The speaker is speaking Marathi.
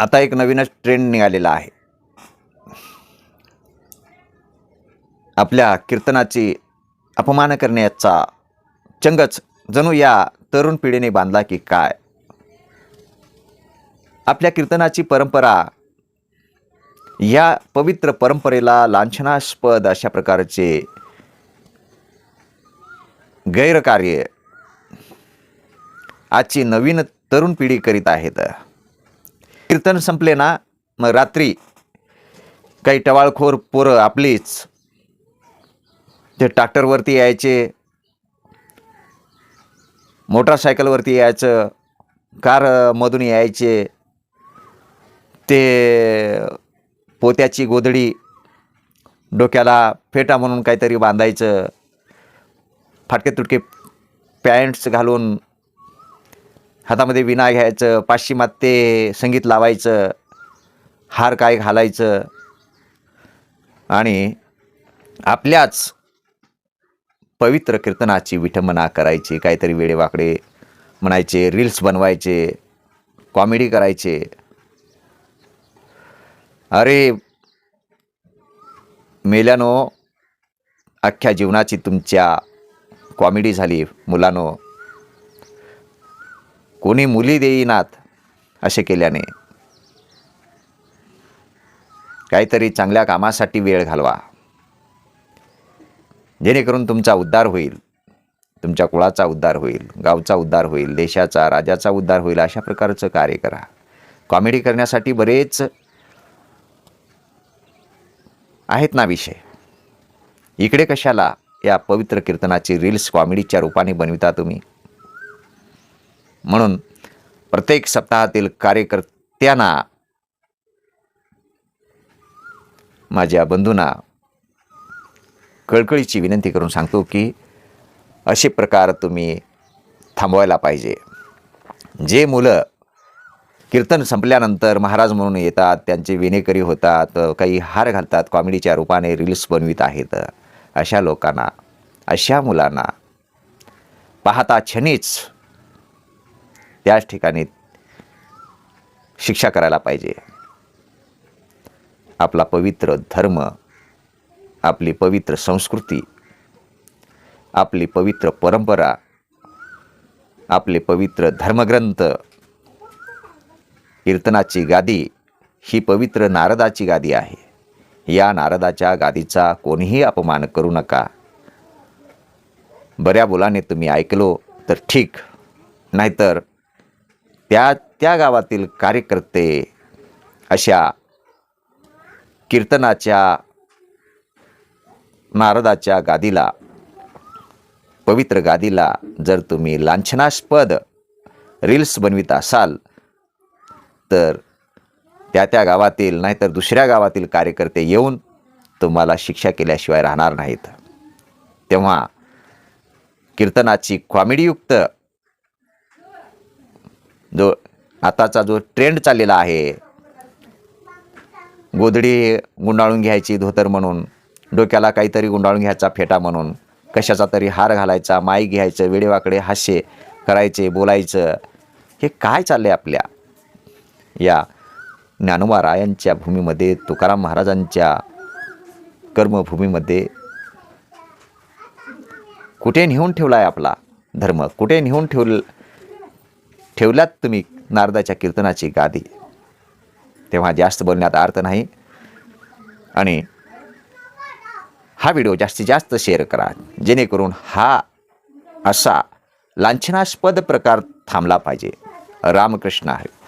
आता एक नवीनच ट्रेंड निघालेला आहे. आपल्या कीर्तनाची अपमान करण्याचा चंगच जणू या तरुण पिढीने बांधला की काय? आपल्या कीर्तनाची परंपरा या पवित्र परंपरेला लांछनास्पद अशा प्रकारचे गैरकार्य आजची नवीन तरुण पिढी करीत आहेत. कीर्तन संपले ना मग रात्री काही टवाळखोर पोरं आपलीच. ते ट्रॅक्टरवरती यायचे मोटरसायकलवरती यायचं कारमधून यायचे. ते पोत्याची गोधडी डोक्याला फेटा म्हणून काहीतरी बांधायचं. फाटके तुटके पॅन्ट्स घालून हातामध्ये विना घ्यायचं पाश्चिमात्य संगीत लावायचं हार काय घालायचं. आणि आपल्याच पवित्र कीर्तनाची विठंबना करायची काहीतरी वेडेवाकडे म्हणायचे रील्स बनवायचे कॉमेडी करायचे. अरे मेल्यानो अख्ख्या जीवनाची तुमच्या कॉमेडी झाली मुलानो. कोणी मुली देईनात असे केल्याने. काहीतरी चांगल्या कामासाठी वेळ घालवा. जेणेकरून तुमचा उद्धार होईल. तुमच्या कुळाचा उद्धार होईल गावचा उद्धार होईल देशाचा राजाचा उद्धार होईल अशा प्रकारचं कार्य करा. कॉमेडी करण्यासाठी बरेच आहेत ना विषय. इकडे कशाला या पवित्र कीर्तनाची रील्स कॉमेडीच्या रूपाने बनविता तुम्ही? म्हणून प्रत्येक सप्ताहातील कार्यकर्त्यांना माझ्या बंधूंना कळकळीची विनंती करून सांगतो की असे प्रकार तुम्ही थांबवायला पाहिजे. जे मुलं कीर्तन संपल्यानंतर महाराज म्हणून येतात त्यांचे विनेकरी होतात काही हार घालतात कॉमेडीच्या रूपाने रील्स बनवित आहेत अशा लोकांना अशा मुलांना पाहता क्षणीच त्याच ठिकाणी शिक्षा करायला पाहिजे. आपला पवित्र धर्म आपली पवित्र संस्कृती आपली पवित्र परंपरा आपले पवित्र धर्मग्रंथ कीर्तनाची गादी ही पवित्र नारदाची गादी आहे. या नारदाच्या गादीचा कोणीही अपमान करू नका. बऱ्या बोलाने तुम्ही ऐकलो तर ठीक नाहीतर त्या त्या गावातील कार्यकर्ते अशा कीर्तनाच्या नारदाच्या गादीला पवित्र गादीला जर तुम्ही लांछनास्पद रील्स बनवित असाल तर त्या त्या गावातील नाहीतर दुसऱ्या गावातील कार्यकर्ते येऊन तुम्हाला शिक्षा केल्याशिवाय राहणार नाहीत. तेव्हा कीर्तनाची कॉमेडीयुक्त जो आताचा जो ट्रेंड चाललेला आहे गोधडी गुंडाळून घ्यायची धोतर म्हणून डोक्याला काहीतरी गुंडाळून घ्यायचा फेटा म्हणून कशाचा तरी हार घालायचा माई घ्यायचं वेडेवाकडे हास्य करायचे बोलायचं हे काय चाललं आहे आपल्या? या ज्ञानोबा रायांच्या भूमीमध्ये तुकाराम महाराजांच्या कर्मभूमीमध्ये कुठे नेऊन ठेवला आहे आपला धर्म? कुठे नेऊन ठेवल ठेवल्यात तुम्ही नारदाच्या कीर्तनाची गादी. तेव्हा जास्त बोलण्यात अर्थ नाही. आणि हा व्हिडिओ जास्तीत जास्त शेअर करा. जेणेकरून हा असा लांछनास्पद प्रकार थांबला पाहिजे. रामकृष्ण हरी